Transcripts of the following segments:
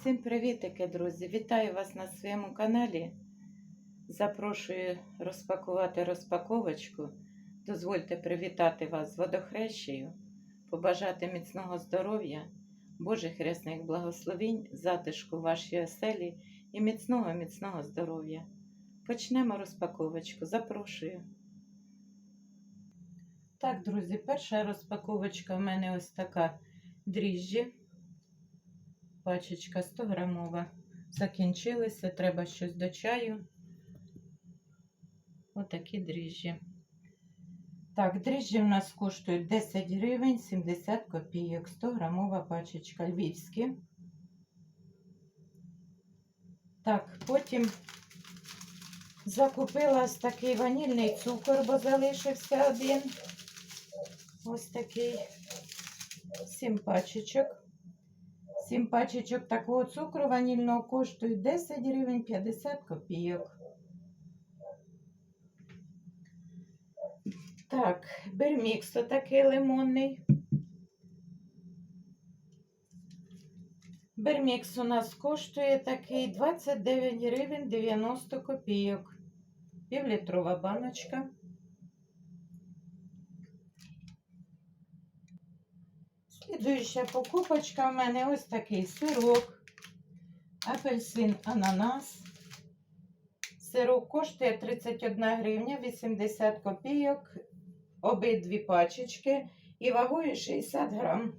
Всім привітики, друзі! Вітаю вас на своєму каналі. Запрошую розпакувати розпаковочку. Дозвольте привітати вас з водохрещею, побажати міцного здоров'я, Божих рясних благословінь, затишку вашій оселі і міцного міцного здоров'я. Почнемо розпаковочку. Запрошую. Так, друзі, перша розпаковочка в мене ось така дріжджі. Пачечка 100 грамова. Закінчилися, треба щось до чаю. Отакі дріжджі. Так, дріжджі в нас коштують 10 гривень 70 копійок. 100 грамова пачечка львівські. Так, потім закупила ось такий ванільний цукор, бо залишився один. Ось такий. Сім пачечок. Сім пачечок такого цукру ванільного коштують 10 гривень 50 копійок. Так, бермікс отакий лимонний. Бермікс у нас коштує такий 29 гривень 90 копійок. Півлітрова баночка. Слідуюча покупочка в мене ось такий сирок, апельсин, ананас. Сирок коштує 31 гривня 80 копійок, обидві пачечки і вагою 60 грам.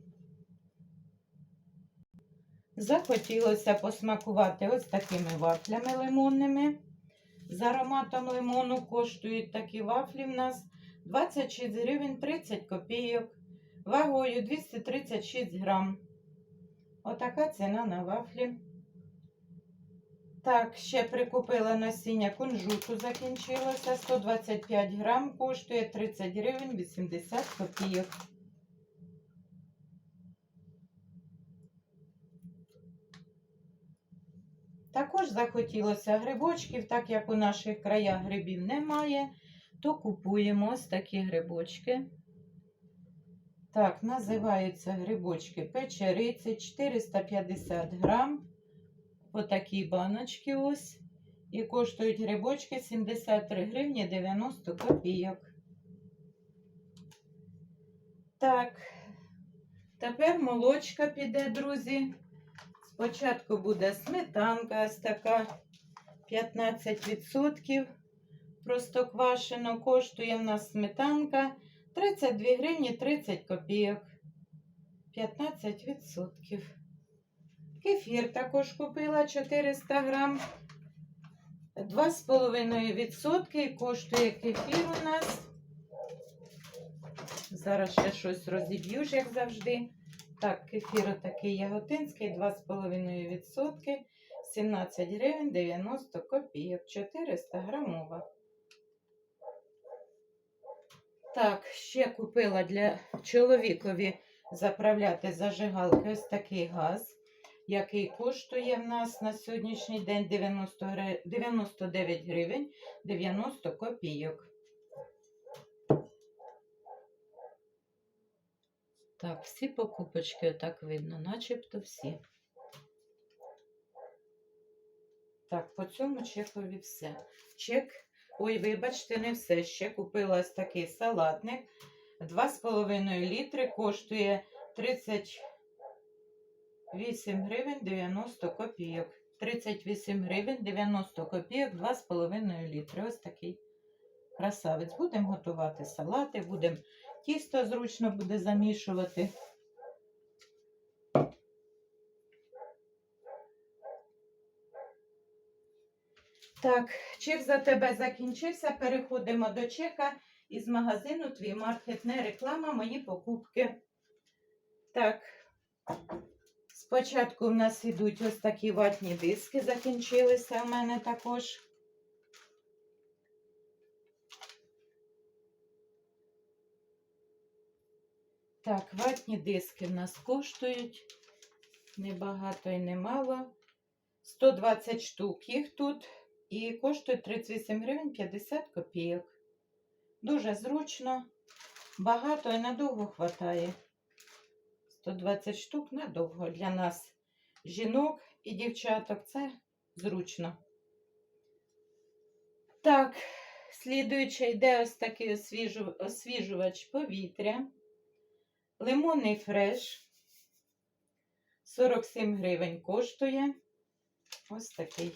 Захотілося посмакувати ось такими вафлями лимонними. З ароматом лимону коштують такі вафлі в нас 26 гривень 30 копійок вагою 236 грам. Отака ціна на вафлі. Так, ще прикупила насіння кунжуту, закінчилося. 125 грам, коштує 30 гривень 80 копійок. Також захотілося грибочків, так як у наших краях грибів немає, то купуємо ось такі грибочки. Так, називаються грибочки печериці 450 грам. Отакі баночки ось. І коштують грибочки 73 гривні 90 копійок. Так, тепер молочка піде, друзі. Спочатку буде сметанка ось така 15%. Просто квашено коштує в нас сметанка 32 гривні 30 копійок. 15%. Кефір також купила 400 грам. 2,5% коштує кефір у нас. Зараз ще щось розіб'ю, ж, як завжди. Так, кефір такий яготинський, 2,5%. 17 гривень 90 копійок. 400 грамова. Так, ще купила для чоловікові заправляти зажигалки ось такий газ, який коштує в нас на сьогоднішній день 90 гри... 99 гривень 90 копійок. Так, всі покупочки так видно, начебто всі. Так, по цьому чекові все. Чек Ой, вибачте, не все. Ще купила ось такий салатник. 2,5 літри коштує 38 гривень 90 копійок. 38 гривень 90 копійок, 2,5 літри. Ось такий красавець. Будемо готувати салати, будемо тісто зручно буде замішувати. Так, чек за тебе закінчився. Переходимо до чека із магазину Твій маркет. Не реклама, мої покупки. Так, спочатку в нас ідуть ось такі ватні диски, закінчилися в мене також. Так, ватні диски в нас коштують. Небагато і немало. 120 штук їх тут. І коштує 38 гривень 50 копійок. Дуже зручно, багато і надовго хватає. 120 штук надовго для нас, жінок і дівчаток. Це зручно. Так, слідуючи йде ось такий освіжу- освіжувач повітря. Лимонний фреш. 47 гривень коштує. Ось такий.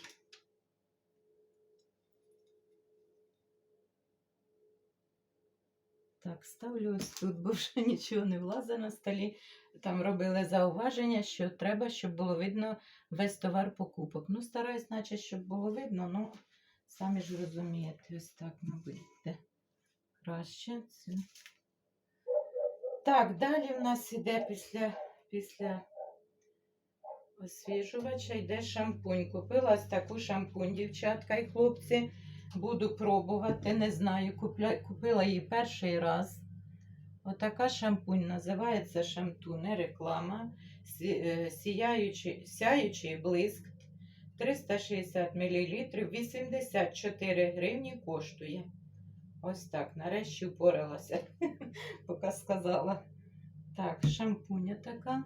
Так, ставлю ось тут, бо вже нічого не влазить на столі. Там робили зауваження, що треба, щоб було видно весь товар покупок. Ну, стараюсь, наче, щоб було видно, ну, самі ж розумієте, ось так, мабуть, краще. Це. Так, далі в нас іде після, після освіжувача йде шампунь. Купила ось таку шампунь, дівчатка і хлопці. Буду пробувати, не знаю. Купля... Купила її перший раз. Отака шампунь називається не реклама. Е, Сіяючий... Сяючий блиск 360 мл, 84 гривні коштує. Ось так, нарешті упоралася, поки сказала. Так, шампуня така.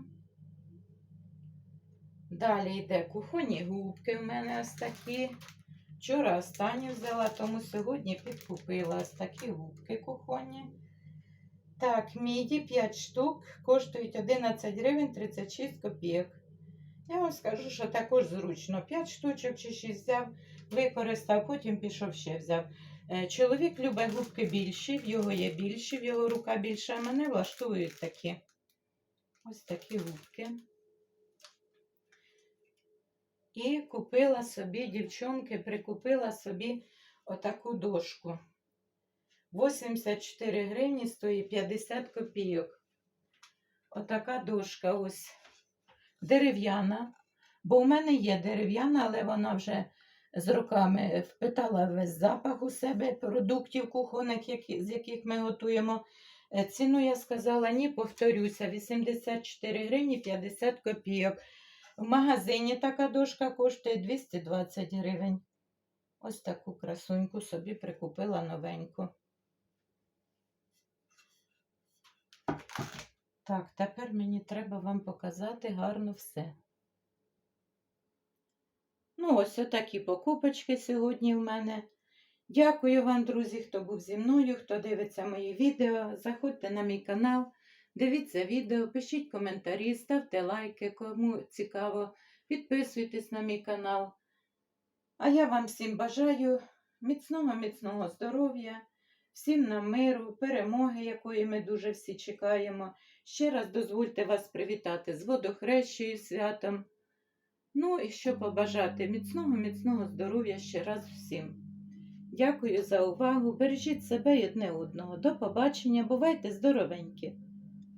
Далі йде кухонні губки в мене ось такі. Вчора останню взяла, тому сьогодні підкупила ось такі губки кухонні. Так, міді 5 штук, коштують 11 гривень 36 копійок. Я вам скажу, що також зручно. 5 штучок чи 6 взяв, використав, потім пішов ще взяв. Е, Чоловік любить губки більші, в його є більші, в його рука більша, а мене влаштовують такі. Ось такі губки. І купила собі, дівчонки, прикупила собі отаку дошку. 84 гривні стоїть 50 копійок. Отака дошка ось дерев'яна. Бо у мене є дерев'яна, але вона вже з роками впитала весь запах у себе продуктів кухонних, з яких ми готуємо. Е, Ціну я сказала, ні, повторюся, 84 гривні 50 копійок. В магазині така дошка коштує 220 гривень. Ось таку красуньку собі прикупила новеньку. Так, тепер мені треба вам показати гарно все. Ну, ось отакі покупочки сьогодні в мене. Дякую вам, друзі, хто був зі мною, хто дивиться мої відео. Заходьте на мій канал, дивіться відео, пишіть коментарі, ставте лайки, кому цікаво, підписуйтесь на мій канал. А я вам всім бажаю міцного, міцного здоров'я, всім нам миру, перемоги, якої ми дуже всі чекаємо. Ще раз дозвольте вас привітати з водохрещою святом. Ну і що побажати міцного, міцного здоров'я ще раз всім. Дякую за увагу. Бережіть себе і одне одного. До побачення. Бувайте здоровенькі!